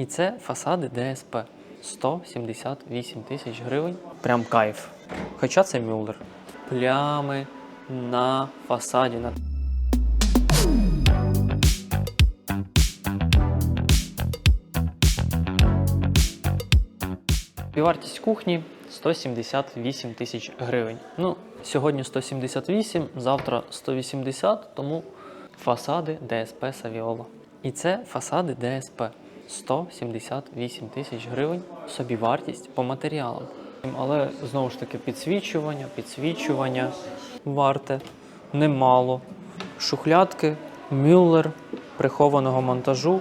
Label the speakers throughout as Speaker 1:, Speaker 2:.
Speaker 1: І це фасади ДСП. 178 тисяч гривень. Прям кайф. Хоча це Мюллер. Плями на фасаді. На... І кухні 178 тисяч гривень. Ну, сьогодні 178, завтра 180, тому фасади ДСП Савіола. І це фасади ДСП 178 тисяч гривень собівартість по матеріалам. Але знову ж таки підсвічування, підсвічування варте немало. Шухлядки, мюллер прихованого монтажу.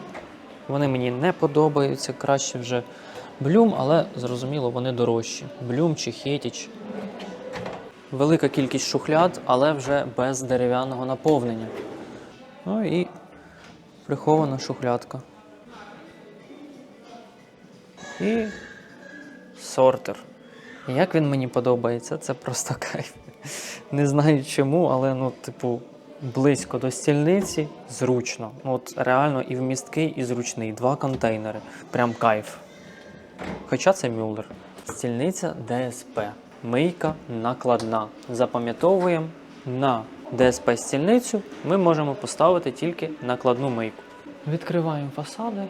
Speaker 1: Вони мені не подобаються, краще вже блюм, але зрозуміло, вони дорожчі. Блюм чи хетіч. Велика кількість шухляд, але вже без дерев'яного наповнення. Ну і прихована шухлядка. І сортер. Як він мені подобається, це просто кайф. Не знаю чому, але ну, типу, близько до стільниці зручно. Ну, От реально і вмісткий, і зручний. Два контейнери. Прям кайф. Хоча це Мюллер. Стільниця ДСП. Мийка накладна. Запам'ятовуємо на ДСП стільницю ми можемо поставити тільки накладну мийку. Відкриваємо фасади.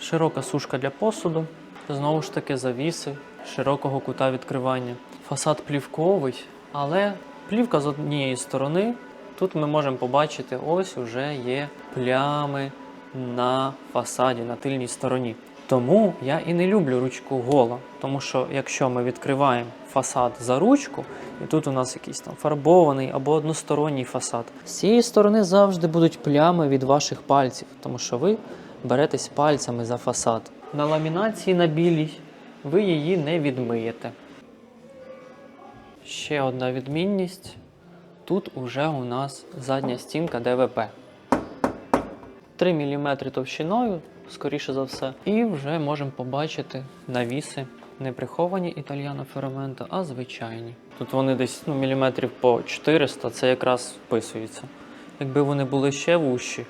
Speaker 1: Широка сушка для посуду. Знову ж таки, завіси широкого кута відкривання. Фасад плівковий, але плівка з однієї сторони. Тут ми можемо побачити, ось уже є плями на фасаді, на тильній стороні. Тому я і не люблю ручку гола, тому що якщо ми відкриваємо фасад за ручку, і тут у нас якийсь там фарбований або односторонній фасад, з цієї сторони завжди будуть плями від ваших пальців, тому що ви беретесь пальцями за фасад. На ламінації на білій ви її не відмиєте. Ще одна відмінність. Тут уже у нас задня стінка ДВП. 3 мм товщиною, скоріше за все, і вже можемо побачити навіси не приховані італьяно феромента, а звичайні. Тут вони десь ну, міліметрів по 400, це якраз вписується. Якби вони були ще вущі,